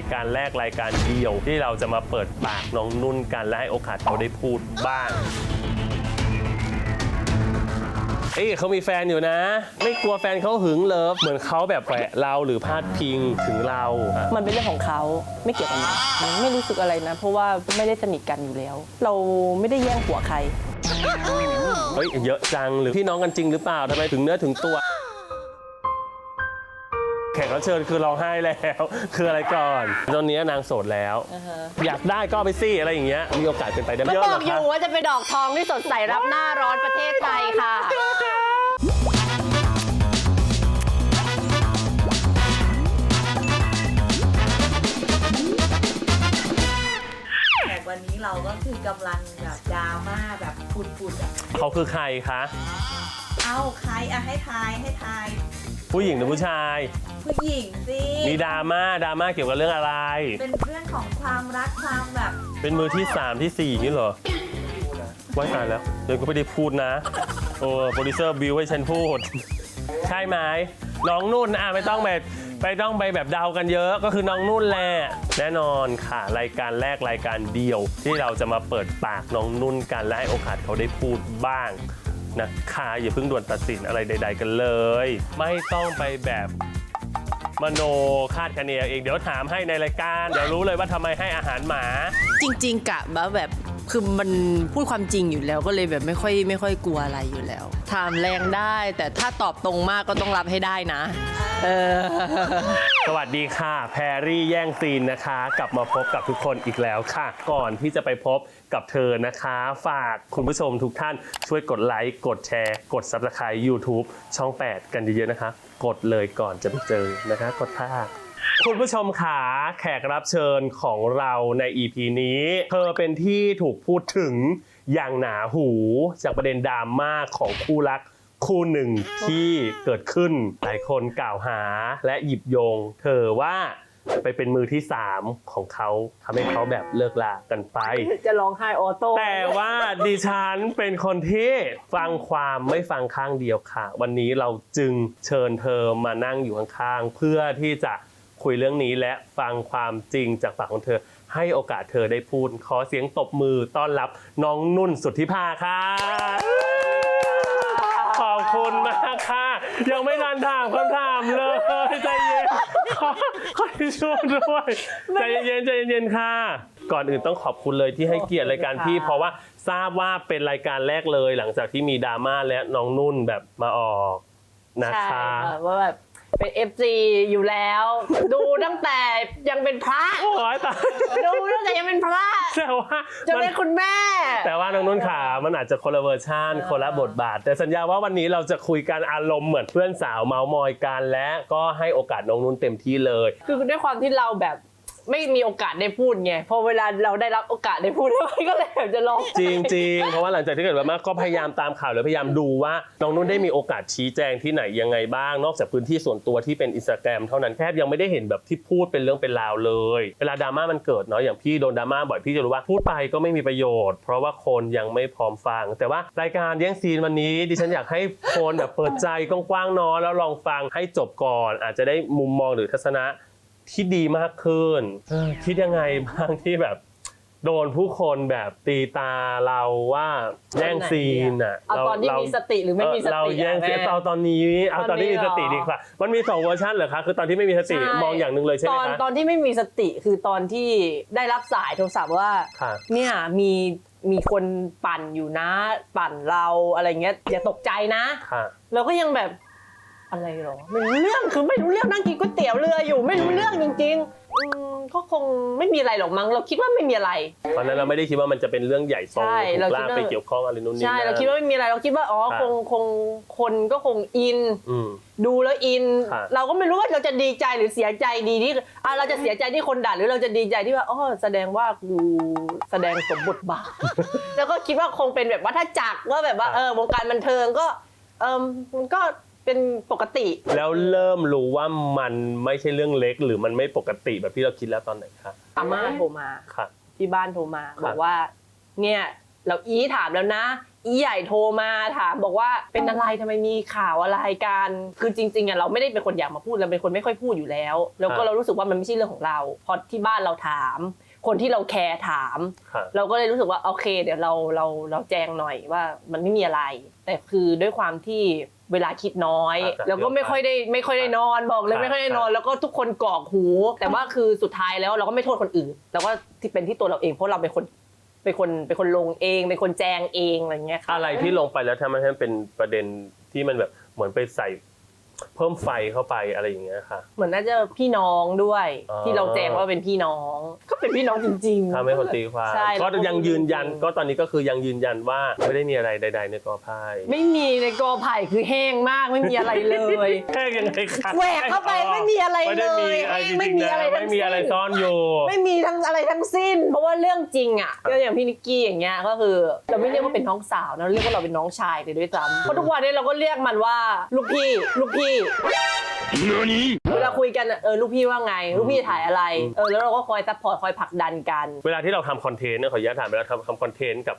ายการแรกรายการเดียว ที่เราจะมาเปิดปากน้องนุ่นกันและให้โอกาสเขาได้พูดบ้าง เอ้ยเขามีแฟนอยู่นะ ไม่กลัวแฟนเขาหึงเลิฟเหมือนเขาแบบแขวะเราหรือพาดพิงถึงเราอะมันเป็นเรื่องของเขาไม่เกี่ยวกับมันไม่รู้สึกอะไรนะ เพราะว่าไม่ได้สนิทกันอยู่แล้ว เราไม่ได้แย่งหัวใคร เฮ้ยเยอะจังหรือพี่น้องกันจริงหรือเปล่าทำไมถึงเนื้อถึงตัวแขกรับเชิญคือร้องไห้แล้ว คืออะไรก่อน ตอนนี้นางโสดแล้ว อยากได้ก็เอาไปสิอะไรอย่างเงี้ยมีโอกาสเป็นไปได้ไหมก็เยบอะอกเหอรอคะยู่ว่าจะเป็นดอกทองที่สดใสรับหน้าร้อนประเทศไทยค่ะแขกวันนี้เราก็คือกำลังแบบดราม่าแบบปุดๆอะ เขาคือใครคะ เอาใครอะให้ทายให้ทายผู้หญิงหรือผู้ชาย ผู้หญิงสิมีดราม่าดราม่าเกี่ยวกับเรื่องอะไร เป็นเรื่องของความรักความแบบเป็นมือที่ 3 ที่ 4 นี่เหรอไว้ตายแล้ว เดี๋ยวก็ไม่ได้พูดนะ โอ้โปรดิวเซอร์บิวให้ฉันพูด ใช่ไหมน้องนุ่นอะไม่ต้องแบบไปต้องไปแบบเดากันเยอะก็คือน้องนุ่นแหละแน่นอนค่ะรายการแรกรายการเดียว ที่เราจะมาเปิดปากน้องนุ่นกันและให้โอกาสเขาได้พูดบ้างนะคะอย่าเพิ่งด่วนตัดสินอะไรใด ๆ กันเลย ไม่ต้องไปแบบ มโนคาดคะเนเอาเองเดี๋ยวถามให้ในรายการเดี๋ยวรู้เลยว่าทำไมให้อาหารหมา จริง ๆกะแบบแบบคือมันพูดความจริงอยู่แล้วก็เลยแบบไม่ค่อยไม่ค่อยกลัวอะไรอยู่แล้วถามแรงได้ แต่ถ้าตอบตรงมากก็ต้องรับให้ได้นะ เออ สวัสดีค่ะ แพรรี่แย่งซีนนะคะ กลับมาพบกับทุกคนอีกแล้วค่ะ ก่อนที่จะไปพบกับเธอนะคะ ฝากคุณผู้ชมทุกท่านช่วยกดไลค์ กดแชร์ กด Subscribe YouTube ช่อง 8 กันเยอะๆนะคะ กดเลยก่อนจะไปเจอนะคะกดท่าคุณผู้ชมขาแขกรับเชิญของเราใน EP นี้ เธอเป็นที่ถูกพูดถึงอย่างหนาหูจากประเด็นดราม่าของคู่รักคู่หนึ่งที่เกิดขึ้นหลายคนกล่าวหาและหยิบโยง เธอว่า ไปเป็นมือที่3ของเขาทำให้เขาแบบเลิกลากันไป จะร้องไห้ออโต้แต่ว่าดิฉันเป็นคนที่ฟังความไม่ฟังข้างเดียวค่ะ วันนี้เราจึงเชิญเธอมานั่งอยู่ข้างๆเพื่อที่จะคุยเรื่องนี้และฟังความจริงจากปากของเธอ ให้โอกาสเธอได้พูด ขอเสียงตบมือต้อนรับน้องนุ่นสุทธิภาค่ะ ขอบคุณมากค่ะ ยังไม่ทันถามคำถามเลยใจเย็น ขอขอที่ช่วยด้วยใจเย็นใจเย็นค่ะ ก่อนอื่นต้องขอบคุณเลยที่ให้เกียรติรายการพี่ เพราะว่าทราบว่าเป็นรายการแรกเลย หลังจากที่มีดราม่าและน้องนุ่นแบบมาออกนะใช่คะ ค่ะว่าแบบ เป็น FC อยู่แล้ว ดูตั้งแต่ยังเป็นพระโอ้ยตายดูตั้งแต่ยังเป็นพระแต่ว่าจนมันเป็นคุณแม่ แต่ว่าน้องนุ่นขามันอาจจะคนละเวอร์ชันคนละบทบาท แต่สัญญาว่าวันนี้เราจะคุยกันอารมณ์เหมือนเพื่อนสาวเมาส์มอยกันและก็ให้โอกาสน้องนุ่นเต็มที่เลย คือด้วยความที่เราแบบ ไม่มีโอกาสได้พูดไงพอเวลาเราได้รับโอกาสได้พูดก็เลยแบบจะร้อง จริงจริงเพราะว่าหลังจากที่เกิดดราม่าก็พยายามตามข่าวหรือพยายามดูว่าน้องนุ่นได้มีโอกาสชี้แจงที่ไหนยังไงบ้าง นอกจากพื้นที่ส่วนตัวที่เป็นอินสตาแกรมเท่านั้นแทบยังไม่ได้เห็นแบบที่พูดเป็นเรื่องเป็นราวเลย เวลาดราม่ามันเกิดเนาะอย่างพี่โดนดราม่าบ่อยพี่จะรู้ว่าพูดไปก็ไม่มีประโยชน์ เพราะว่าคนยังไม่พร้อมฟัง แต่ว่ารายการแย่งซีนวันนี้ ดิฉันอยากให้คนแบบเปิดใจกว้างๆเนาะแล้วลองฟังให้จบก่อน อาจจะได้มุมมองหรือทัศนะ ที่ดีมากขึ้นเออคิดยังไงบ้างที่แบบ โดนผู้คนแบบตีตาเราว่าแย่งซีนอะเอาตอนที่รมีสติหรือไม่มีสติเราแย่งซีนอะแม่เอาตอนนี้เอาตอนที่มีสติตอนนี้ดีเหรอกว่ามันมีสองเวอร์ชันเหรอคะคือตอนที่ไม่มีสติใช่มองอย่างหนึ่งเลยใช่ไหตมอนคะตอนที่ไม่มีสติคือตอนที่ได้รับสายโทรศัพท์ว่าค่ะเนี่ยมีมีคนปั่นอยู่นะ ปั่นเราอะไรเงี้ยอย่าตกใจนะค่ะเราก็ยังแบบ อะไรหรอไม่รู้เรื่องคือไม่รู้เรื่องนั่งกินก๋วยเตี๋ยวเรืออยู่ ไม่รู้เรื่องจริงๆอืมก็คงไม่มีอะไรหรอกมั้งเราคิดว่าไม่มีอะไร ตอนนั้นเราไม่ได้คิดว่ามันจะเป็นเรื่องใหญ่โตใช่ถูเรากคิดลากว่า ไปเกี่ยวข้องอะไรนู่นนี่ใช่นั่น เราคิดว่าไม่มีอะไรเราคิดว่าอ๋อครับคงคงคนก็คงอิน อืม ดูแล้วอินครับเราก็ไม่รู้ว่าเราจะดีใจหรือเสียใจดีที่อะเราจะเสียใจที่คนด่าหรือเราจะดีใจที่ว่าอ๋อแสดงว่ากูแสดงสมบทบาท แล้วก็คิดว่าคงเป็นแบบวัฏจักรว่าแบบว่าครับเออวงการบันเทิงก็เออมันก็ เป็นปกติ แล้วเริ่มรู้ว่ามันไม่ใช่เรื่องเล็ก หรือมันไม่ปกติแบบที่เราคิดแล้วตอนไหนคะอาม่าโทรมาค่ะ ที่บ้านโทรมาครับบอกว่า เนี่ยเราอีถามแล้วนะ อีใหญ่โทรมาถามบอกว่าเป็นอะไรทำไมมีข่าวอะไรกัน คือจริงๆอะเราไม่ได้เป็นคนอยากมาพูดเราเป็นคนไม่ค่อยพูดอยู่แล้ว แล้วก็ครับเรารู้สึกว่ามันไม่ใช่เรื่องของเราเพราะที่บ้านเราถาม คนที่เราแคร์ถามค่ะเราก็เลยรู้สึกว่าโอเค เดี๋ยวเราเราเราแจ้งหน่อยว่ามันไม่มีอะไร แต่คือด้วยความที่ เวลาคิดน้อย อาจจะแล้วก็ไม่ค่อยได้ไม่ค่อยได้นอนบอกเลยครับไม่ค่อยได้นอนแล้วก็ทุกคนกรอกหู แต่ว่าคือสุดท้ายแล้วเราก็ไม่โทษคนอื่นแล้วก็ที่เป็นที่ตัวเราเองเพราะเราเป็นคนเป็นคนเป็นคนลงเองเป็นคนแจงเองอะไรเงี้ยค่ะ อะไรที่ลงไปแล้วทำให้มันเป็นประเด็นที่มันแบบเหมือนไปใส่ เพิ่มไฟเข้าไปอะไรอย่างเงี้ยค่ะ เหมือนน่าจะพี่น้องด้วย อ๋อ ที่เราแจ้งว่าเป็นพี่น้อง ก็เป็นพี่น้องจริงๆทำให้คนตีความใช่ก็แล้วยังยืนยันก็ตอนนี้ก็คือยังยืนยันว่าไม่ได้มีอะไรใด ๆ ในกอไผ่ไม่มีในกอไผ่คือแห้งมากไม่มีอะไรเลย แค่ยังไงคะแหวกเข้าไปไม่มีอะไรไม่ได้มีเลยอะไรจไม่ริงมีๆนะอะไรทั้งไม่มีอะไรสิ้นซ่อนอยู่ ไม่มีทั้งอะไรทั้งสิ้น เพราะว่าเรื่องจริงอะก็อย่างพี่นิกกี้อย่างเงี้ยก็คือ เราไม่เรียกว่าเป็นน้องสาวนะเราเรียกว่าเราเป็นน้องชายเลยด้วยซ้ำเพราะทุกวันนี้เราก็เรียกมันว่าลูกพี่ลูกพี่เวลาคุยกันอะเออลูกพี่ว่าไง ลูกพี่ถ่ายอะไร เออแล้วเราก็คอยซัพพอร์ตคอยผลักดันกัน เวลาที่เราทำคอนเทนต์เนี่ยขออนุญาตถามเวลาทำทำคอนเทนต์กับ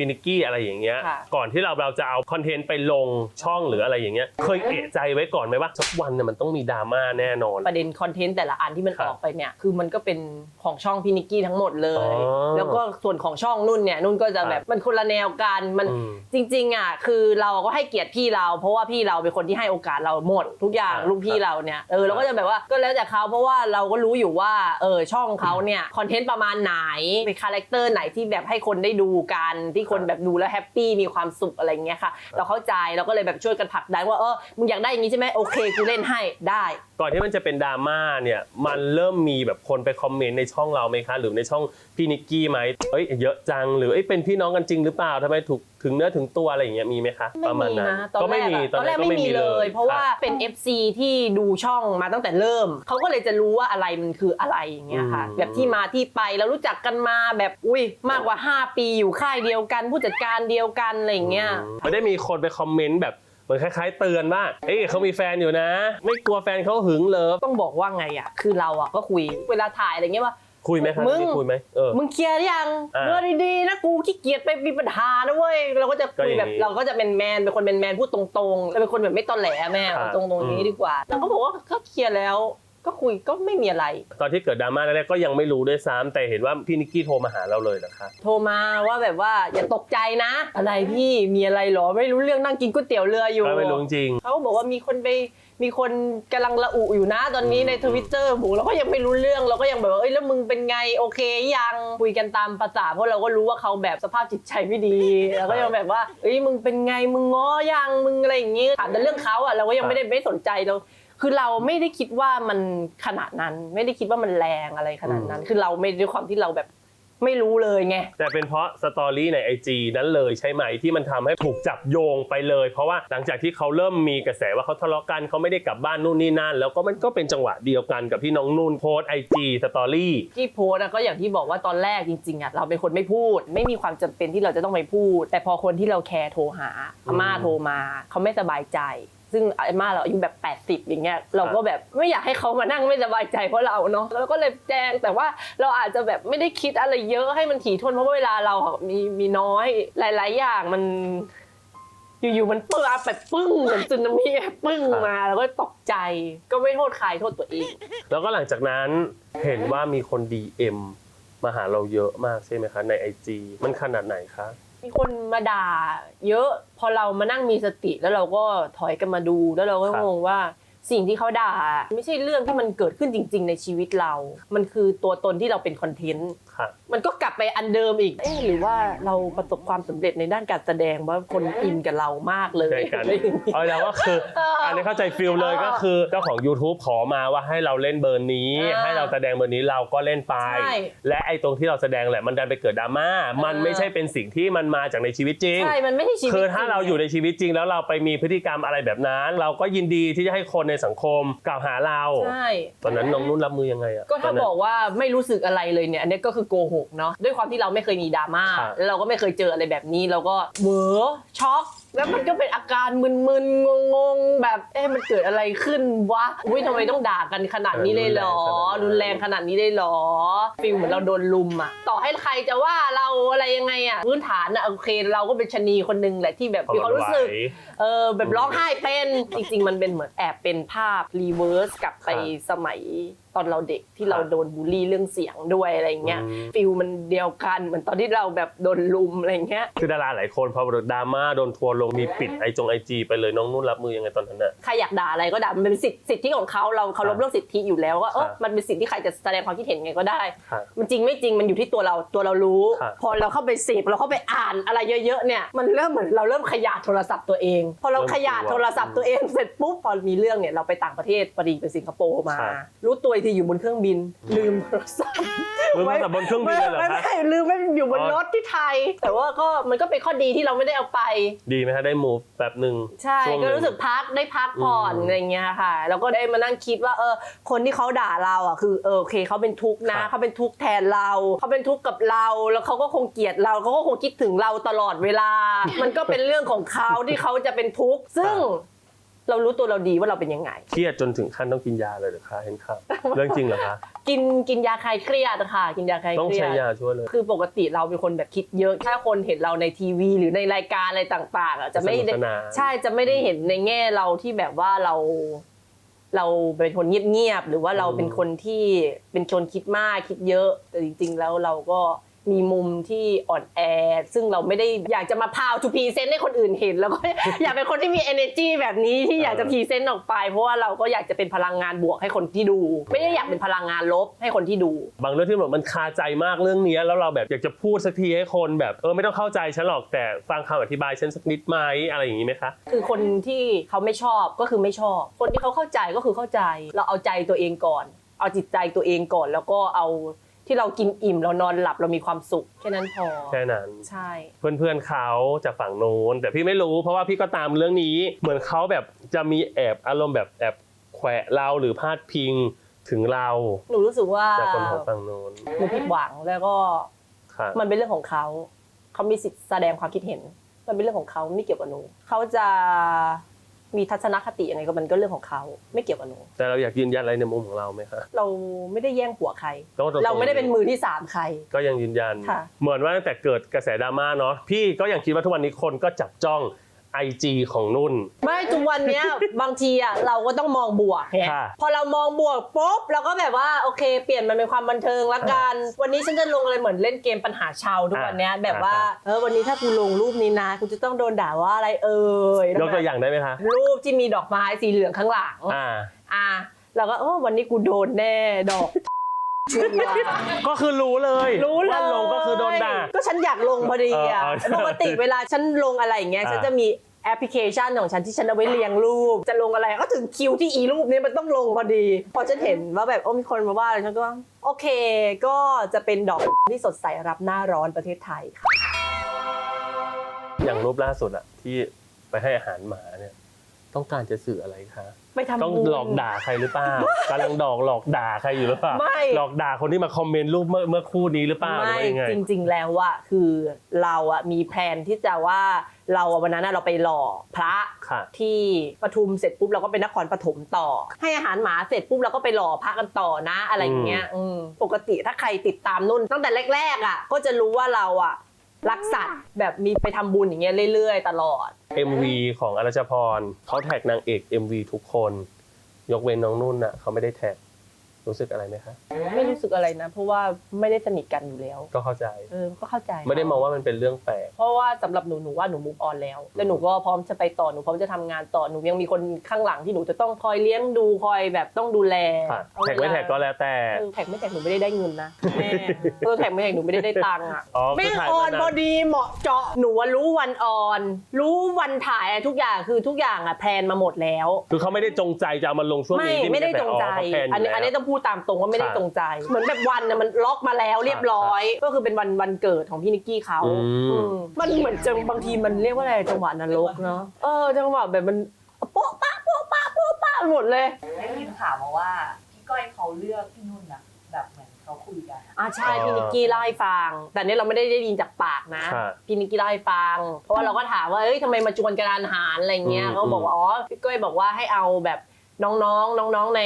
พี่นิกกี้อะไรอย่างเงี้ย ค่ะ ก่อนที่เราเราจะเอาคอนเทนต์ไปลงช่องหรืออะไรอย่างเงี้ย เคยเอะใจไว้ก่อนไหมว่าสักวันเนี่ยมันต้องมีดราม่าแน่นอน ประเด็นคอนเทนต์แต่ละอันที่มันครับออกไปเนี่ยคือมันก็เป็นของช่องพี่นิกกี้ทั้งหมดเลย อ๋อแล้วก็ส่วนของช่องนุ่นเนี่ยนุ่นก็จะแบบมันคนละแนวกันมันอืมจริงๆอะคือเราก็ให้เกียรติพี่เรา เพราะว่าพี่เราเป็นคนที่ให้โอกาสเราหมดทุกอย่างครับลูกพี่เราเนี่ยเออเราก็จะแบบว่าก็แล้วแต่เขาเพราะว่าเราก็รู้อยู่ว่าเออช่องเขาเนี่ยคอนเทนต์ประมาณไหนเป็นคาแรคเตอร์ไหนที่แบบให้คนได้ดูกันที่คนแบบดูแล้วแฮปปี้มีความสุขอะไรเงี้ยค่ะ เราเข้าใจเราก็เลยแบบช่วยกันผลักดันว่าเออมึงอยากได้อย่างนี้ใช่ไหมโอเคกูเล่นให้ได้ ก่อนที่มันจะเป็นดราม่าเนี่ยมันเริ่มมีแบบคนไปคอมเมนต์ในช่องเราไหมคะ หรือในช่องพี่นิกกี้ไหมเอ้ยเยอะจังหรือเอ้ยเป็นพี่น้องกันจริงหรือเปล่าทำไมถูกถึงเนื้อถึงตัวอะไรอย่างเงี้ยมีไหมคะไม่ประมาณมีนั้นนะตอนก็แรไม่กมีอะตตออนนแรแรกกก็ไม่ไม่มีมีเลเลยยเพราะว่าค่เป็น FC ที่ดูช่องมาตั้งแต่เริ่มเขาก็เลยจะรู้ว่าอะไรมันคืออะไรอย่างเงี้ยค่ะอืมแบบที่มาที่ไปแล้วรู้จักกันมาแบบอุ้ยมากกว่า 5 ปีอยู่ค่ายเดียวกัน ผู้จัดการเดียวกันอะไรอย่างเงี้ยไม่ได้มีคนไปคอมเมนต์แบบเห มือนคล้าย ๆ เตือนว่า เอ้ยเขามีแฟนอยู่นะ ไม่กลัวแฟนเขาหึงเหรอต้องบอกว่าไงอะ คือเราอะก็คุยเวลาถ่ายอะไรเงี้ยว่า คุยไหมครับมึงนี่คุยไหมเออ มึงเคลียร์หรือยังอ่าเมื่อดีๆนะกูขี้เกียจไปมีปัญหานะเว้ยเราก็จะคุยก็อย่างแบบนี้เราก็จะเป็นแมนเป็นคนเป็นแมนพูดตรงๆเราเป็นคนแบบไม่ตอแหลแม่ครับเอาตรงๆนี้อืมดีกว่าเราก็บอกว่าก็เคลียร์แล้ว ก็คุยก็ไม่มีอะไร ตอนที่เกิดดราม่าแรกๆก็ยังไม่รู้ด้วยซ้ำแต่เห็นว่าพี่นิกกี้โทรมาหาเราเลยนะคะ โทรมาว่าแบบว่าอย่าตกใจนะ อะไรพี่มีอะไรหรอไม่รู้เรื่องนั่งกินก๋วยเตี๋ยวเรืออยู่ก็ไม่รู้จริงเขาก็บอกว่ามีคนไปมีคนกำลังระอุอยู่นะตอนนี้ในทวิตเตอร์บุเราก็ยังไม่รู้เรื่องเราก็ยังแบบว่าเอ้ยแล้วมึงเป็นไงโอเคยังคุยกันตามภาษาเพราะเราก็รู้ว่าเขาแบบสภาพจิตใจไม่ดีเราก็ยังแบบว่าเอ้ยมึงเป็นไงมึงง้อยังมึงอะไรอย่างงี้ถามแต่เรื่องเขาอะเราก็ยังไม่ได้ไม่สนใจเรา คือเราไม่ได้คิดว่ามันขนาดนั้น ไม่ได้คิดว่ามันแรงอะไรขนาดนั้นอืมคือเราไม่ด้วยความที่เราแบบไม่รู้เลยไง แต่เป็นเพราะสตอรี่ใน IG นั้นเลยใช่ไหมที่มันทำให้ถูกจับโยงไปเลย เพราะว่าหลังจากที่เขาเริ่มมีกระแสว่าเขาทะเลาะกันเขาไม่ได้กลับบ้านนู่นนี่นั่น แล้วก็มันก็เป็นจังหวะเดียวกันกับที่น้องนุ่นโพสไอจีสตอรี่ ที่โพสต์อะก็อย่างที่บอกว่าตอนแรกจริงๆอะเราเป็นคนไม่พูด ไม่มีความจำเป็นที่เราจะต้องไปพูด แต่พอคนที่เราแคร์โทรหาอาม่าอืมโทรมา เขาไม่สบายใจ ซึ่งอาม่าเราอายุแบบ 80 อย่างเงี้ยเราก็แบบไม่อยากให้เขามานั่งไม่สบายใจเพราะเราเนาะเราก็เลยแจ้งแต่ว่าเราอาจจะแบบไม่ได้คิดอะไรเยอะให้มันถี่ถ้วนเพราะว่าเวลาเราอะมีมีน้อยหลาย ๆ อย่างมันอยู่ๆมันเปื้อแบบปึ้งเหมือนสึนามิอะปึ้งมาแล้วก็ตกใจ ก็ไม่โทษใครโทษตัวเอง แล้วก็หลังจากนั้นเห็นว่ามีคน DM มาหาเราเยอะมากใช่ไหมคะ ใน IG มันขนาดไหนคะ มีคนมาด่า เยอะ พอเรามานั่งมีสติแล้วเราก็ถอยกันมาดู แล้วเราก็ครับงงว่าสิ่งที่เขาด่า ไม่ใช่เรื่องที่มันเกิดขึ้นจริง ๆ ในชีวิตเรา มันคือตัวตนที่เราเป็นคอนเทนต์ค่ะ มันก็กลับไปอันเดิมอีกเอ๊ะหรือว่าเราประสบความสำเร็จในด้านการแสดงว่าคนอินกับเรามากเลยในการอะไรอย่างเงี้ยเอาแล้วก็คือเอออัอันนี้เข้าใจฟิลเลยเออก็คือเจ้าของ YouTube ขอมาว่าให้เราเล่นเบอร์นี้เออให้เราแสดงเบอร์นี้เราก็เล่นไป ใช่และไอ้ตรงที่เราแสดงแหละมันดันไปเกิดดราม่ามันเออไม่ใช่เป็นสิ่งที่มันมาจากในชีวิตจริง ใช่ มันไม่ใช่ชีวิตคือถ้าเราอยู่จงในชีวิตจริงแล้วเราไปมีพฤติกรรมอะไรแบบนั้น เราก็ยินดีที่จะให้คนในสังคมกล่าวหาเรา ใช่ ตอนนั้นน้องนุ่นรับมือยังไงอะก็ถ้าตนนั้น บอกว่าไม่รู้สึกอะไรเลยเนี่ยอันนี้ก็คือโกหกเนาะด้วยความที่เราไม่เคยมีดราม่าครับแล้วเราก็ไม่เคยเจออะไรแบบนี้เราก็เหวอช็อกแล้วมันก็เป็นอาการมึนๆ งงๆ แบบเอ๊ะมันเกิดอะไรขึ้นวะ อุ้ยทำไมต้องด่ากันขนาดนี้เลยเหรอ รุนแรงขนาดนี้เลยเหรอ ฟิลเหมือนเราโดนลุมอะต่อให้ใครจะว่าเราอะไรยังไงอะพื้นฐานอะโอเค เราก็เป็นชะนีคนหนึ่งแหละที่แบบมีความรู้สึกทนไหวเออแบบร้องไห้เป็น จริงๆ มันเป็นเหมือนแอบเป็นภาพรีเวิร์สกลับไปครับสมัยตอนเราเด็กที่เราครับโดนบูลลี่เรื่องเสียงด้วยอะไรเงี้ยอืมฟิลมันเดียวกันเหมือนตอนที่เราแบบโดนลุมอะไรเงี้ยคือดาราหลายคนพอดราม่าโดนทัวร์ลงมีปิดไอจงไอจีไปเลยน้องนุ่นรับมือยังไงตอนนั้นน่ะ ใครอยากด่าอะไรก็ด่ามันเป็นสิทธิสิทธิของเขาเราเคารพครับเรื่องสิทธิอยู่แล้วว่าเออครับมันเป็นสิทธิที่ใครจะแสดงความคิดเห็นไงก็ได้ครับมันจริงไม่จริงมันอยู่ที่ตัวเราตัวเรารู้ครับพอเราเข้าไปเสพเราเข้าไปอ่านอะไรเยอะๆเนี่ยมันเริ่มเหมือนเราเริ่มขยาดโทรศัพท์ตัวเอง พอเราขยาดโทรศัพท์ตัวเองเสร็จปุ๊บพอมีเรื่องเนี่ยเราไปต่างประเทศพอดีไปสิงคโปร์มาครับรู้ตัวอีกทีอยู่บนเครื่องบิน ลืมโทรศัพท์ มือมาแต่บนเครื่องบินเลยเหรอไม่คะไม่ไม่ลืมไม่อยู่บนอ๋อ รถที่ไทย แต่ว่าก็มันก็เป็นข้อดีที่เราไม่ได้เอาไป ดีไหมฮะได้มูฟแบบหนึ่งใช่ช่วงหก็นึ่ง รู้สึกพักได้พักผ่อนอืมอะไรเงี้ยค่ะ แล้วก็ได้มานั่งคิดว่าเออคนที่เขาด่าเราอะคือเออโอเคเขาเป็นทุกข์นะครับเขาเป็นทุกข์แทนเราเขาเป็นทุกข์กับเรา แล้วเขาก็คงเกลียดเราเขาก็คงคิดถึงเราตลอดเวลา มันก็เป็นเรื่องของเขาที่เขาจะเป็นทุกข์ซึ่ง เรารู้ตัวเราดีว่าเราเป็นยังไง เครียดจนถึงขั้นต้องกินยาเลยเหรอคะเห็นข่าวเรื่องจริงเหรอคะ กินกินยาคลายเครียดอะค่ะ กินยาคลายต้องเครียใช้ดยาช่วยเลย คือปกติเราเป็นคนแบบคิดเยอะ ถ้าคนเห็นเราในทีวี หรือในรายการอะไรต่างๆอะจะไม่ได้สนุกสนาน ใช่จะไม่ได้เห็นในแง่เราที่แบบว่าเรา เราเป็นคนเงียบๆหรือว่าเราเป็นคนที่เป็นคนคิดมากคิดเยอะ แต่จริง ๆ แล้วเราก็ มีมุมที่อ่อนแอ ซึ่งเราไม่ได้อยากจะมาพาวทูพีเซนให้คนอื่นเห็น แล้วก็ อยากเป็นคนที่มี energy แบบนี้ที่อยากจะพรีเซนต์ออกไป เพราะว่าเราก็อยากจะเป็นพลังงานบวกให้คนที่ดู ไม่ได้อยากเป็นพลังงานลบให้คนที่ดู บางเรื่องที่แบบมันคาใจมากเรื่องเนี้ยแล้วเราแบบอยากจะพูดสักทีให้คนแบบเออไม่ต้องเข้าใจฉันหรอกแต่ฟังคำอธิบายฉันสักนิดไหมอะไรอย่างนี้ไหมคะคือคนที่เขาไม่ชอบก็คือไม่ชอบ คนที่เขาเข้าใจก็คือเข้าใจ เราเอาใจตัวเองก่อน เอาจิตใจตัวเองก่อนแล้วก็เอา ที่เรากินอิ่มเรานอนหลับเรามีความสุขแค่นั้นพอแค่นั้น ใช่ เพื่อนๆเขาจากฝั่งโน้นแต่พี่ไม่รู้เพราะว่าพี่ก็ตามเรื่องนี้ เหมือนเขาแบบจะมีแอบอารมณ์แบบแอบแขวะเราหรือพาดพิงถึงเราหนูรู้สึกว่าจากคนของฝั่งโน้นหนูผิดหวังแล้วก็ค่ะมันเป็นเรื่องของเขาเขามีสิทธิ์แสดงความคิดเห็น มันเป็นเรื่องของเขาไม่เกี่ยวกับหนูเขาจะ มีทัศนคติยังไงก็มันก็เรื่องของเขาไม่เกี่ยวกับหนูแต่เราอยากยืนยันอะไรในมุมของเราไหมคะ เราไม่ได้แย่งผัวใคร ก็ตงๆ เราไม่ได้เป็นมือที่สามใคร ก็ยังยืนยัน ค่ะ เหมือนว่าตั้งแต่เกิดกระแสดราม่าเนาะพี่ก็ยังคิดว่าทุกวันนี้คนก็จับจ้อง IG ของนุ่น ไม่ทุกวันเนี้ย บางทีอะเราก็ต้องมองบวกไงค่ะ พอเรามองบวกปุ๊บเราก็แบบว่าโอเค เปลี่ยนมันเป็นความบันเทิงละกัน วันนี้ฉันจะลงอะไรเหมือนเล่นเกมปัญหาชาวทุกวันเนี้ยอ่าแบบว่าอ่าเออวันนี้ถ้ากูลงรูปนี้นะกูจะต้องโดนด่าว่าอะไรเอ่ยยกตัวอย่างได้ไหมคะรูปที่มีดอกไม้สีเหลืองข้างหลังอ่า อะเราก็เออวันนี้กูโดนแน่ดอก ชัวร์ก็คือรู้เลยรู้เลยว่าลงก็คือโดนด่า ก็ฉันอยากลงพอดีอะเออเออ ปกติเวลาฉันลงอะไรอย่างเงี้ยอ่าฉันจะมีแอปพลิเคชันของฉันที่ฉันเอาไว้เรียงรูป จะลงอะไรก็ถึงคิวที่อีรูปนี้มันต้องลงพอดี พอฉันเห็นว่าแบบโอ้มีคนมาว่าอะไรฉันก็ว่าโอเค ก็จะเป็นดอกที่สดใสรับหน้าร้อนประเทศไทยค่ะอย่างรูปล่าสุดอะที่ไปให้อาหารหมาเนี่ย ต้องการจะสื่ออะไรคะ ไปทำต้องบุญ หลอกด่าใครหรือเปล่ากำลังดอกหลอกด่าใครอยู่หรือเปล่าไม่ หลอกด่าคนที่มาคอมเมนต์รูปเมื่อเมื่อคู่นี้หรือเปล่าหรือไม่ว่ายังไง จริง ๆ แล้วอะคือเราอะมีแผนที่จะว่าเราอะวันนั้นอะเราไปหล่อพระค่ะ ที่ปทุมเสร็จปุ๊บเราก็ไปนครปฐมต่อ ให้อาหารหมาเสร็จปุ๊บเราก็ไปหล่อพระกันต่อนะอะไรอย่างเงี้ยอืมปกติถ้าใครติดตามนุ่นตั้งแต่แรกๆอะก็จะรู้ว่าเราอะ รักสัตว์แบบมีไปทำบุญอย่างเงี้ยเรื่อยๆ ตลอด MV ของอรัชพรเขาแท็กนางเอก MV ทุกคน ยกเว้นน้องนุ่นน่ะเขาไม่ได้แท็ก รู้สึกอะไรไหมคะไม่รู้สึกอะไรนะ เพราะว่าไม่ได้สนิทกันอยู่แล้ว ก็เข้าใจเออก็เข้าใจ ไม่ได้มองว่ามันเป็นเรื่องแปลกเพราะว่าสำหรับหนูหนูว่าหนูมุกออนแล้วแล้วหนูก็พร้อมจะไปต่อหนูพร้อมจะทำงานต่อหนูยังมีคนข้างหลังที่หนูจะต้องคอยเลี้ยงดูคอยแบบต้องดูแลค่ะเอาแท็กไม่แท็กก็แล้วแต่เออแท็กไม่แท็กหนูไม่ได้ได้เงินนะแม่เออแท็กไม่แท็กหนูไม่ได้ได้ตังค์อะอ๋อไม่คือถ่ายออนมานานพอดีเหมาะเจาะหนูว่ารู้วันออน รู้วันถ่ายอะทุกอย่างคือทุกอย่างอะแพลนมาหมดแล้ว คือเขาไม่ได้จงใจจะเอามาลงช่วงไม่นี้ที่ไม่ได้กระแสจงใจอ๋อเขาแพลอันยู่นี้แล้วอันนี้ต้องพูดตามตรงว่าไม่ได้ค่ะจงใจ เหมือนแบบวันน่ะมันล็อกมาแล้วเรียบร้อย ก็คือเป็นวันวันเกิดของพี่นิกกี้เขาอืม อืมมันเหมือนจังบางทีมันเรียกว่าอะไรจังหวะนรกเนาะเออจังหวะแบบมันโป๊ะปะโป๊ะปะโป๊ะปะหมดเลยได้ยินข่าวมาว่าพี่ก้อยเขาเลือกพี่นุ่นอะแบบเหมือนเขาเขาคุยกันอ่าใช่อ๋อพี่นิกกี้เล่าให้ฟัง แต่เนี่ยเราไม่ได้ได้ยินจากปากนะครับพี่นิกกี้เล่าให้ฟัง เพราะว่าเราก็ถามว่าเอ้ยทำไมมาชวนกันอาหารอะไรเงี้ยอืม เขาบอกว่าอ๋อพี่ก้อยบอกว่าให้เอาแบบ น้องๆ น้องๆ ใน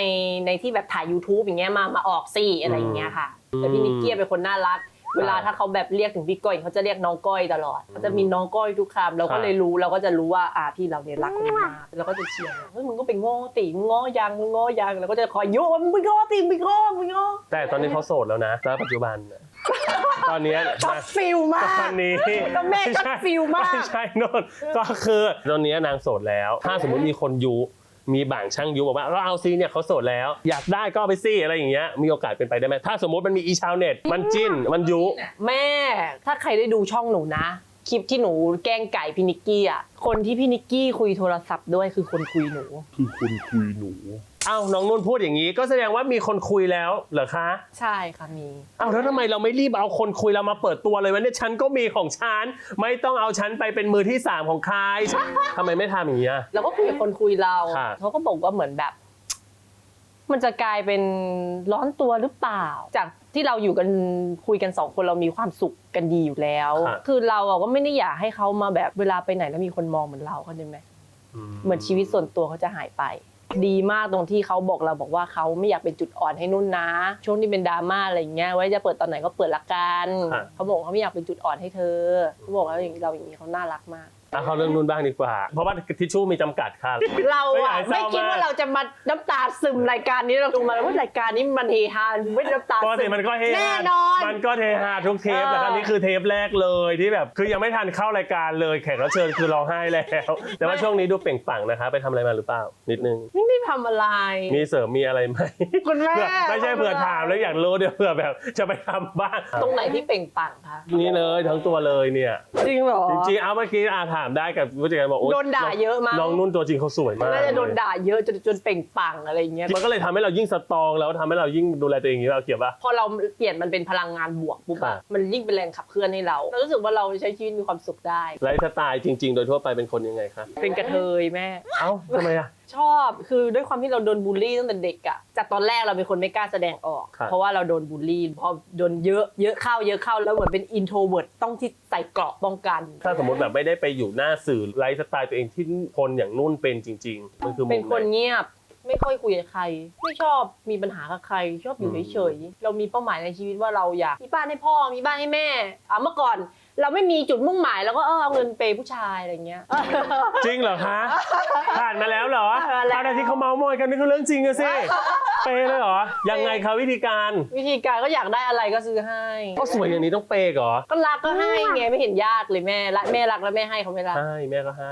ในที่แบบถ่าย YouTube อย่างเงี้ยมามาออกซี่อะไรอย่างเงี้ยค่ะ แต่พี่นิกกี้เป็นคนน่ารัก เวลาถ้าเขาแบบเรียกถึงพี่ก้อยเขาจะเรียกน้องก้อยตลอดเขาจะมีน้องก้อยทุกคำเราก็เลยรู้เราก็จะรู้ว่าอ่าพี่เราเนี่ยรักคนนี้มากเราก็จะเชียร์เฮ้ยมึงก็ไปโง้อตีมึงง้อยังมึงง้อยังเราก็จะคอยยุว่ามึงไปง้อตีมึงไปง้อมึงง้อแต่ตอนนี้เขาโสดแล้วนะแล้วปัจจุบันน่ะตอนเนี้ยช็อตฟิลมากตอนนี้แล้วแม่ช็อตฟิลมากไม่ใช่โนนก็คือตอนนี้นางโสดแล้ว ถ้าสมมุติมีคนยุ มีบ่างช่างยุบอกว่าเราเอาซีเนี่ยเขาโสดแล้ว อยากได้ก็เอาไปซี่อะไรอย่างเงี้ยมีโอกาสเป็นไปได้ไหมถ้าสมมติมันมีอีชาวเน็ตมันจิ้นมันยุ แม่ถ้าใครได้ดูช่องหนูนะ คลิปที่หนูแกล้งไก่พี่นิกกี้อะคนที่พี่นิกกี้คุยโทรศัพท์ด้วยคือคนคุยหนู เอ้าน้องนุ่นพูดอย่างนี้ ก็แสดงว่ามีคนคุยแล้วเหรอคะใช่ค่ะมี เอ้าแล้วทำไมเราไม่รีบเอาคนคุยเรามาเปิดตัวเลยวะเนี่ยฉันก็มีของฉันไม่ต้องเอาฉันไปเป็นมือที่สามของใครทำไมไม่ทำอย่างนี้ยแล้วก็คุยกับคนคุยเราค่ะ เขาก็บอกว่าเหมือนแบบ มันจะกลายเป็นร้อนตัวหรือเปล่า จากที่เราอยู่กันคุยกันสองคนเรามีความสุขกันดีอยู่แล้วคือเราอะก็ไม่ได้อยากให้เขามาแบบเวลาไปไหนแล้วมีคนมองเหมือนเราเข้าใจไหมเหมือนชีวิตส่วนตัวเขาจะหายไป ดีมากตรงที่เขาบอกเราบอกว่าเขาไม่อยากเป็นจุดอ่อนให้นุ่นนะ ช่วงที่เป็นดราม่าอะไรอย่างเงี้ยไว้จะเปิดตอนไหนก็เปิดละกันครับเขาบอกเขาไม่อยากเป็นจุดอ่อนให้เธอเขาบอกว่าอย่างเราอย่างนี้เขาน่ารักมาก อะเข้าเรื่องนุ่นบ้างดีกว่า เพราะว่าทิชชู่มีจำกัดค่ะ เราไม่อยาอะกให้เศร้าไม่คิดมากว่าเราจะมาน้ำตาซึมรายการนี้เราดูมาแล้วว่ารายการนี้มันเฮฮาไม่ได้น้ำตาปกซึติม มันก็เฮฮาแน่นอนมันก็เฮฮาทุกเทปเออแต่ครั้งนี้คือเทปแรกเลยที่แบบ คือยังไม่ทันเข้ารายการเลยแขกรับเชิญคือร้องไห้แล้ว แต่ว่าช่วงนี้ดูเปล่งปลั่งนะคะ ไปทำอะไรมาหรือเปล่า นิดนึง ไม่ได้ทำอะไร มีเสริมมีอะไรไหมคุณแม่ เผื่อไม่ใช่เผื่อถามแล้วอยากรู้เดี๋ยวเผื่อแบบจะไปทำบ้างตรงไหนที่เปล่งปลั่งคะนี่เลยทั้งตัวเลยเนี่ย จริงเหรอจริงๆเอาเมื่อกี้อาถามได้กับผู้จัดการบอกโอ๊ยโดนด่าเยอะมากน้องนุ่นตัวจริงเขาสวยมากน่าจะโดนด่าเยอะจนจนเปล่งปลั่งอะไรอย่างเงี้ยมันก็เลยทำให้เรายิ่งสตรองแล้วทำให้เรายิ่งดูแลตัวเองอย่างนี้เราเกี่ยวปะพอเราเปลี่ยนมันเป็นพลังงานบวกปุ๊บครัอะบมันยิ่งเป็นแรงขับเคลื่อนให้เราเรารู้สึกว่าเราใช้ชีวิตมีความสุขได้ไลฟ์สไตล์จริง ๆ โดยทั่วไปเป็นคนยังไงคะเป็นกระเทยแม่เอ้าทำไมอะชอบคือด้วยความที่เราโดนบูลลี่ตั้งแต่เด็กอะจากตอนแรกเราเป็นคนไม่กล้าแสดงออก ครับ เพราะว่าเราโดนบูลลี่พอโดนเยอะเยอะเข้าเยอะเข้าแล้วเหมือนเป็นอินโทรเวิร์ดต้องที่ใส่เกราะป้องกัน ถ้าสมมติแบบไม่ได้ไปอยู่หน้าสื่อไลฟ์สไตล์ตัวเองที่คนอย่างนุ่นเป็นจริง ๆ มันคือมุมเป็นคนไห เงียบไม่ค่อยคุยกับใคร ไม่ชอบมีปัญหากับใคร ชอบอยู่อืม เฉยๆเรามีเป้าหมายในชีวิตว่าเราอยากมีบ้านให้พ่อมีบ้านให้แม่อะเมื่อก่อน เราไม่มีจุดมุ่งหมายแล้วก็เออเอาเงินเปย์ผู้ชายอะไรเงี้ย จริงเหรอคะผ่านมาแล้วเหรอผ่านมาแล้วอะไรที่เขาเมาส์มอยกันนี่คือเรื่องจริงอะสิเปย์เลยเหรอยังไงคะวิธีการวิธีการก็อยากได้อะไรก็ซื้อให้ ก็สวยอย่างนี้ต้องเปย์เหรอก็รักก็ให้ไงไม่เห็นยากเลยแม่รักแม่รักแล้วแม่ให้เขาไม่รัก ให้แม่ก็ให้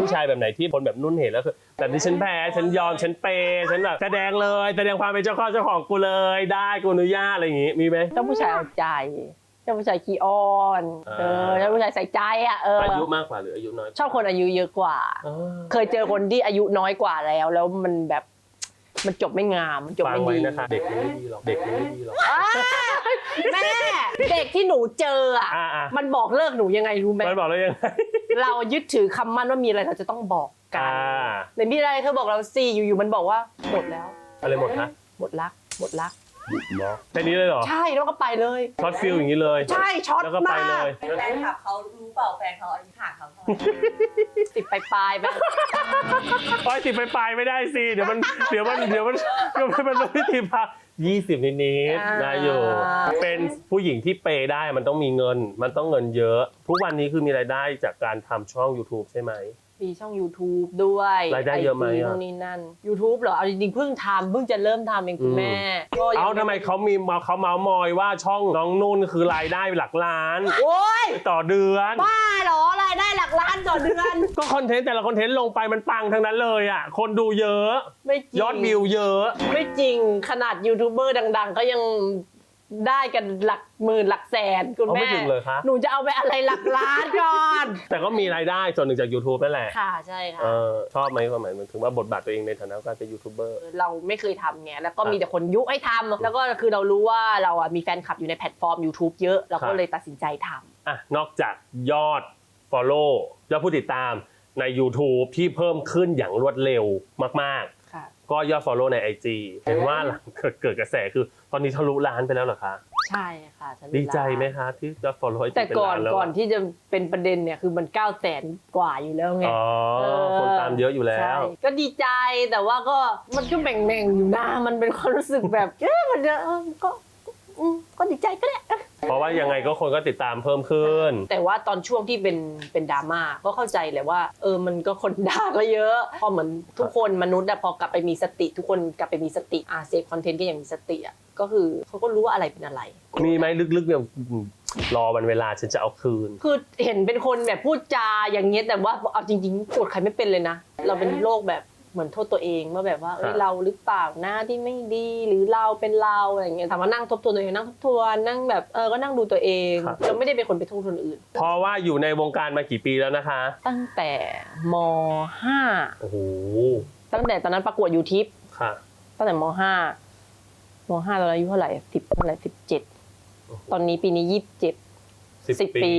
ผู้ชายแบบไหนที่คนแบบนุ่นเห็นแล้วคือแบบนี้ฉันแพ้ฉันยอมฉันเปย์ฉันแบบแสดงเลยแสดงความเป็นเจ้าข้อเจ้าของกูเลยได้กูอนุญาตอะไรอย่างงี้มีไหม เจ้าผู้ชายเอาใจ เจ้าผู้ชายขี้อ้อน อ่า เออ เจ้าผู้ชายใส่ใจอะ เอออายุมากกว่าหรืออายุน้อยชอบคนอายุเยอะกว่า อ๋อ เคยเจอคนที่อายุน้อยกว่าแล้ว แล้วมันแบบ มันจบไม่งามมันจบฟังไม่ไว้ดีนะคะ เด็กมันไม่ดีหรอกเด็กมันไม่ดีหรอกอ้าแม่เด็กที่หนูเจออะอ่าอ่ามันบอกเลิกหนูยังไงรู้ไหมมันบอกแล้วยังไงเรายึดถือคำมั่นว่ามีอะไรเราจะต้องบอกกันอ่าในมีอะไรเธอบอกเราสิอยู่ๆมันบอกว่าหมดแล้ว อะไรหมดคะหมดรักหมดรัก แค่นี้เลยเหรอ ใช่แล้วก็ไปเลย ช็อตฟิลอย่างนี้เลย ใช่ช็อตแล้วก็ไปมาเลกยแฟนคลับเขารู้เปล่าแฟนเขาอายุห่างเขาเท่าไหร่ติดปลายๆไปโอ้ยติดไปปลายไม่ได้สิ เดี๋ยวมัน เดี๋ยวมัน เดี๋ยวมันเดี๋ยวมันต้องพิธีพายี่สิบนิดๆได้อยู่ เป็นผู้หญิงที่เปย์ได้มันต้องมีเงิน มันต้องเงินเยอะ ทุกวันนี้คือมีรายได้จากการทำช่อง YouTube ใช่ไหม มีช่อง YouTube ด้วยรายได้เยอะไหม IG อะ นู่นนี่นั่น YouTube เหรอ เอาจริงๆเพิ่งทำเพิ่งจะเริ่มทำเองคุณอืมแม่ก็ยังเอาทำไมเขามีมาเขาเมาส์มอยว่าช่องน้องนุ่นคือรายได้หลักล้าน โอ๊ย ต่อเดือน บ้าเหรอรายได้หลักล้านต่อเดือน ก็คอนเทนต์แต่ละคอนเทนต์ลงไปมันปังทั้งนั้นเลยอะ คนดูเยอะ ไม่จริงยอดวิวเยอะ ไม่จริงขนาดยูทูบเบอร์ดัง ๆ ก็ยัง ได้กันหลักหมื่นหลักแสนคุณเอาไม่แม่ ถึงเลยคะหนูจะเอาไปอะไรหลักล้านก่อน แต่ก็มีรายได้ส่วนหนึ่งจาก YouTube นั่นแหละค่ะ ใช่ค่ะ เออชอบไหมความหมายมันถึงว่าบทบาทตัวเองในฐานะการเป็นยูทูบเบอร์ เราไม่เคยทำไงแล้วก็มีแต่คนยุให้ทำแล้วก็คือเรารู้ว่าเราอะมีแฟนคลับอยู่ในแพลตฟอร์ม YouTube เยอะเราครัก็บ เลยตัดสินใจทำอะนอกจากยอด Follow ยอดผู้ติดตามใน YouTube ที่เพิ่มขึ้นอย่างรวดเร็วมากค่ะ ๆ ก็ยอด follow ใน IG เห็นว่าหลังเกิดเกิดกระแสคือ ตอนนี้ทะลุล้านไปแล้วเหรอคะ ใช่ค่ะฉันดีใจไหมคะ ที่ยอด follow IG แต่เป็นก่อนล้านแล้วก่อนที่จะเป็นประเด็นเนี่ยคือมัน9ก้าแสนกว่าอยู่แล้วไงอ๋อเออคนตามเยอะอยู่แล้ใช่วก็ดีใจแต่ว่าก็มันก็แบ่งๆอยู่นะมันเป็นความรู้สึกแบบเอ๊ะมันจะเออก็อืมก็ดีใจก็ได้ เพราะว่ายังไงก็คนก็ติดตามเพิ่มขึ้น แต่ว่าตอนช่วงที่เป็นเป็นดราม่าก็เข้าใจแหละว่า เออมันก็คนด่าก็เยอะพอเหมือนทุกคนมนุษย์อะพอกลับไปมีสติ ทุกคนกลับไปมีสติอาเซฟคอนเทนต์ก็ยังมีสติอะก็คือเขาก็รู้ว่าอะไรเป็นอะไร มีไหมลึกๆเนี่ยอืมรอวันเวลาฉันจะเอาคืน คือเห็นเป็นคนแบบพูดจาอย่างเงี้ยแต่ว่าเอาจริงๆโกรธใครไม่เป็นเลยนะ เราเป็นโรคแบบ เหมือนโทษตัวเองว่าแบบว่าเอ้ยครับเราหรือเปล่าหน้าที่ไม่ดีหรือเราเป็นเราอะไรอย่างเงี้ยถามว่านั่งทบทวนตัวเองนั่งทบทวนนั่งแบบเออก็นั่งดูตัวเองเราไม่ได้เป็นคนไปโทษคนอื่น เพราะว่าอยู่ในวงการมากี่ปีแล้วนะคะ ตั้งแต่มโอ้โห .5 ตั้งแต่ตอนนั้นประกวดยูทิปค่ะตั้งแต่ม .5 ม .5 ตอนนั้นอายุเท่าไหร่สิบเท่าไหร่สิบเจ็ดตอนนี้ปีนี้ยี่สิบเจ็ด สิบปี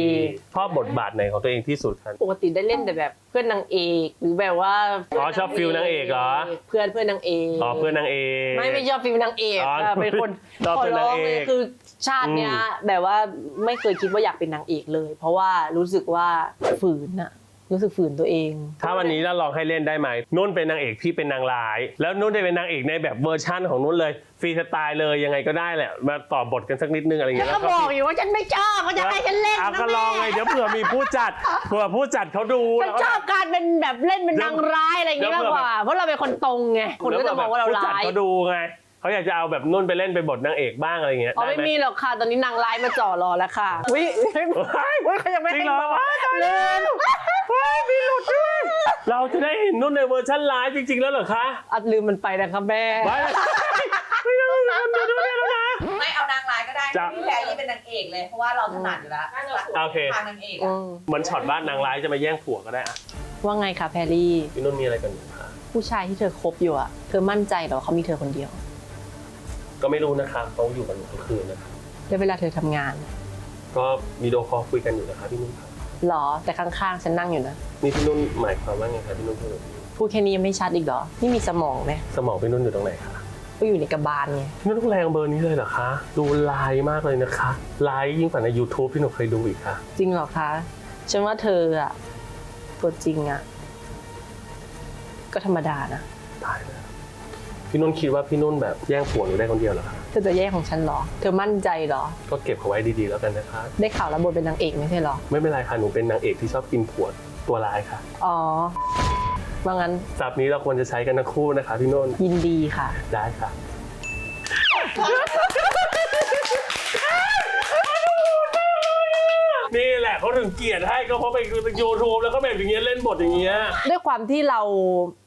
ชอบบทบาทไหนของตัวเองที่สุดคะปกติได้เล่นแต่แบบเพื่อนนางเอก หรือแบบว่าอ๋อชอบฟิลนางเอกเหรอ เพื่อนเพื่อนนางเอกอ๋อเพื่อนนางเอก ไม่ไม่ชอบฟิลนางเอกอ๋อค่ะเป็นคนชอบขอเป็นร้นางองเอกเลยคือชาติเนี้ยแบบว่าไม่เคยคิดว่าอยากเป็นนางเอกเลย เพราะว่ารู้สึกว่าฝืนอะ รู้สึกฝืนตัวเอง ถ้าวันนี้เราลองให้เล่นได้ไหมนุ่นเป็นนางเอกพี่เป็นนางร้าย แล้วนุ่นได้เป็นนางเอกในแบบเวอร์ชั่นของนุ่นเลยฟรีสไตล์เลยยังไงก็ได้แหละมาต่อบทกันสักนิดนึงอะไรอย่างฉัเงี้นยก็บอกอยู่ว่าฉันไม่ชอบเขาจะให้ฉันเล่นเอานะก็ลองไงแม่เดี๋ยวเผื่อมีผู้จัด เผื่อผู้จัดเขาดูฉันชอบการเป็นแบบเล่นเป็นนางร้ายอะไรอย่างงี้มากกว่าเพราะเราเป็นคนตรงไงคนก็จะมองว่าเราผู้จัดร้ายเขาดูไงเขาอยากจะเอาแบบนุ่นไปเล่นเป็นบทนางเอกบ้างอะไรอย่างเงี้ยอ๋อได้ไม่ไหมมีหรอกค่ะตอนนี้นางร้ายมาจ่อรอแล้วค่ะอุ้ยอุ้ยเขายังไม่จริให้งเหรอบอก ว้ายตายแล้ว ว้ายมีหลุดด้วยเราจะได้เห็นนุ่นในเวอร์ชันร้ายจริง ๆ แล้วเหรอคะอัดลืมมันไปนะคะแม่ว้ายไม่ได้ไม่ได้ไม่ได้ไม่ได้แล้วนะ ไม่เอานางร้ายก็ได้จ้ะ พี่แพรรี่เป็นนางเอกเลย เพราะว่าเราถนัดอยู่แล้วโอเค ทางนางเอกอือะมเหมือนช็อตบ้านนางร้ายจะมาแย่งผัวก็ได้อะว่าไงคะแพรรี่ พี่นุ่นมีอะไรกันอยู่คะผู้ชายที่เธอคบอยู่อะเธอมั่นใจเหรอว่าเขามีเธอคนเดียว ก็ไม่รู้นะคะเขาอยู่กันทั้งคืนนะคะแล้วเวลาเธอทำงาน ก็มีโดคอลคุยกันอยู่นะคะพี่นุ่นครับ หรอแต่ข้างๆ ฉันนั่งอยู่นะ นี่พี่นุ่นหมายความว่าไงคะพี่นุ่นพูดแบบนี้พูดแค่นี้ยังไม่ชัดอีกเหรอ นี่มีสมองไหมสมองพี่นุ่นอยู่ตรงไหนคะก็อยู่ในกระบาลไงพี่นุ่นต้องแรงเบอร์นี้เลยเหรอคะ ดูลายมากเลยนะคะลายยิ่งกว่าใน YouTube ที่หนูเคยดูอีกค่ะ จริงเหรอคะฉันว่าเธออะตัวจริงอะก็ธรรมดานะ ตายแล้วพี่นุ่นคิดว่าพี่นุ่นแบบแย่งผัวหนูได้คนเดียวเหรอคะ เธอจะแย่งของฉันเหรอ เธอมั่นใจเหรอ ก็เก็บเขาไว้ดีๆแล้วกันนะคะ ได้ข่าวแล้วบทเป็นนางเอกไม่ใช่เหรอ ไม่เป็นไรค่ะ หนูเป็นนางเอกที่ชอบกินผัวตัวร้ายค่ะอ๋อว่างั้นศัพท์นี้เราควรจะใช้กันทั้งคู่นะคะพี่นุ่นยินดีค่ะ ได้ค่ะ นี่แหละเขาถึงเกลียดให้ก็เพราะไปยูทูบแล้วก็แบบอย่างเงี้ยเล่นบทอย่างเงี้ยด้วยความที่เรา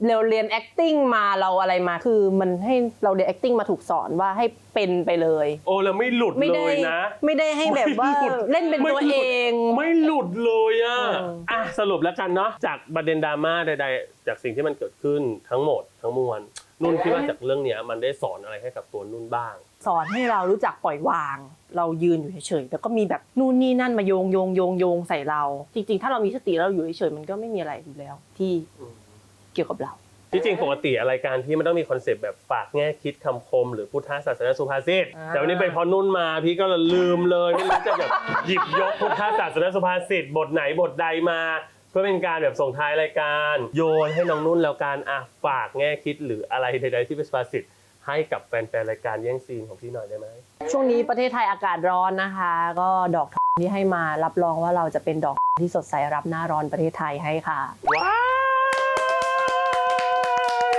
เราเรียน acting มาเราอะไรมาคือมันให้เราเรียน acting มาถูกสอนว่าให้เป็นไปเลย โอ้แล้วไม่หลุดไม่เลได้ยนะ ไม่ได้ให้แบบว่าไม่หลุดเล่นเป็นตัวไม่หลุเอดงไม่หลุดเลยอะเอออะสรุปแล้วกันเนาะจากประเด็นดราม่าใดๆ จากสิ่งที่มันเกิดขึ้นทั้งหมดทั้งมวลนุ่นคิดว่าจากเรื่องเนี้ยมันได้สอนอะไรให้กับตัวนุ่นบ้าง สอนให้เรารู้จักปล่อยวาง เรายืนอยู่เฉยๆแล้วก็มีแบบนู่นนี่นั่นมาโยงโยงโยงโยงใส่เรา จริง ๆ ถ้าเรามีสติแล้วเราอยู่เฉยๆมันก็ไม่มีอะไรอยู่แล้ว ที่อืมเกี่ยวกับเราที่จริงปกติรายการที่มันต้องมีคอนเซปต์แบบฝากแง่คิดคำคม หรือพุทธศาสนาสุภาษิตอ่าแต่วันนี้เป็นพอนุ่นมาพี่ก็ลืมเลยไม่รู้จะแบบหยิบยกพุทธศาสนาสุภาษิตบทไหนบทใดมาเพื่อเป็นการแบบส่งท้ายรายการ โยนให้น้องนุ่นแล้วการอะฝากแง่คิดหรืออะไรใดๆที่เป็นสุภาษิต ให้กับแฟนๆรายการแย่งซีนของพี่หน่อยได้ไหมช่วงนี้ประเทศไทยอากาศร้อนนะคะ ก็ดอกที่ให้มารับรองว่าเราจะเป็นดอกที่สดใสรับหน้าร้อนประเทศไทยให้ค่ะ ว้า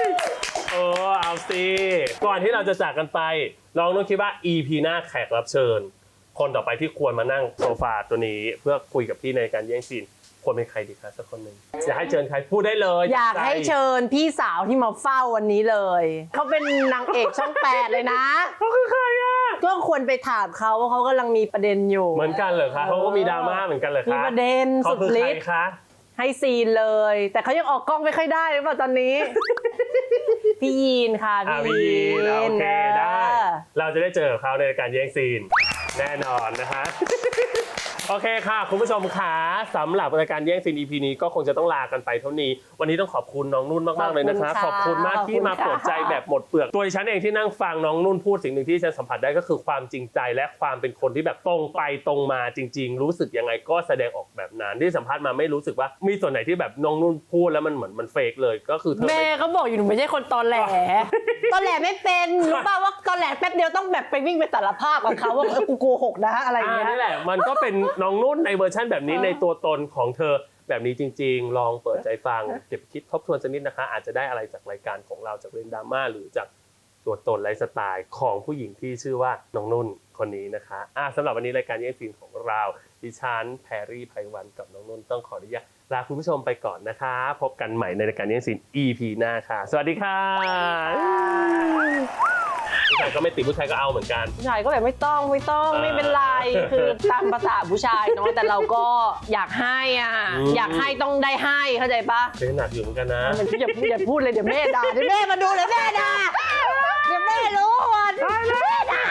วเออเอาสิก่อนที่เราจะจากกันไปน้องนุ่นคิดว่า EP หน้าแขกรับเชิญ คนต่อไปที่ควรมานั่งโซฟาตัวนี้เพื่อคุยกับพี่ในการแย่งซีน ควรเป็นใครดีคะสักคนหนึ่งอยากให้เชิญใครพูดได้เลยอยากให้เชิญพี่สาวที่มาเฝ้าวันนี้เลย เขาเป็นนางเอกช่องแปดเลยนะเขาคือใครอะก็ควรไปถามเขาว่าเขากำลังมีประเด็นอยู่ เหมือนกันเหรอคะเขาก็มีดราม่าเหมือนกันเหรอมีคะประเด็นเขาสุดคือใครฤทธิ์คะให้ซีนเลย แต่เขายังออกกล้องไม่ค่อยได้หรือเปล่าตอนนี้ พี่ยีนค่ะอะพี่พี่ยียีนโอเคเอได้อเราจะได้เจอกับเขาในการแย่งซีน แน่นอนนะคะ โอเคค่ะ คุณผู้ชมค่ะสำหรับรายการแย่งซีน EP นี้ก็คงจะต้องลากันไปเท่านี้ วันนี้ต้องขอบคุณน้องนุ่นมาก ๆ เลยนะคะ ขขออบบคุคุณณมากค่ะที่มาขอบคุณค่ะ เปิดใจแบบหมดเปลือก ตัวดิฉันเองที่นั่งฟังน้องนุ่นพูดสิ่งหนึ่งที่ฉันสัมผัสได้ก็คือความจริงใจและความเป็นคนที่แบบตรงไปตรงมาจริง ๆ รู้สึกยังไงก็แสดงออกแบบนั้นที่สัมภาษณ์มาไม่รู้สึกว่ามีส่วนไหนที่แบบน้องนุ่นพูดแล้วมันเหมือนมันเฟกเลยก็คือเธอแม่ไม่เขาบอกอยู่หนูไม่ใช่คนตอแหล ตอแหลไม่เป็นรู้ป่าวว่าตอแหลแป๊บเดียวต้องแบบไปวิ่งไปสารภาพกับเขาว่าเออกูโกหกนะอะไรอย่างอ่าเงี้ยนี่แหละมันก็เป็นน้องนุ่นในเวอร์ชั่นแบบนี้ในตัวตนของเธอแบบนี้จริง ๆ ลองเปิดใจฟังเก็บคิดทบทวนสักนิดนะคะ อาจจะได้อะไรจากรายการของเราจากเรื่องดราม่าหรือจากตัวตนไลฟ์สไตล์ของผู้หญิงที่ชื่อว่าน้องนุ่นคนนี้นะคะอะสำหรับวันนี้รายการแย่งซีนของเรา ดิฉันแพรรี่ไพวันกับน้องนุ่นต้องขออนุญาตลาคุณผู้ชมไปก่อนนะคะ พบกันใหม่ในรายการแย่งซีน EP หน้าค่ะ สวัสดีค่ะู้ชายก็ไม่ติดผู้ชายก็เอาเหมือนกัน ผู้ชายก็แบบไม่ต้องไม่ต้องไม่เป็นไรคือตามภาษาผู้ชายเนาะแต่เราก็อยากให้อะอยากให้ต้องได้ให้เข้าใจปะเป็นหนักอยู่เหมือนกันนะ มันอย่าอย่าพูดเลยเดี๋ยวแม่ด่าเดี๋ยวแม่มาดูเลยแม่ด่าเดี๋ยวแม่รู้ว่าแม่ด่า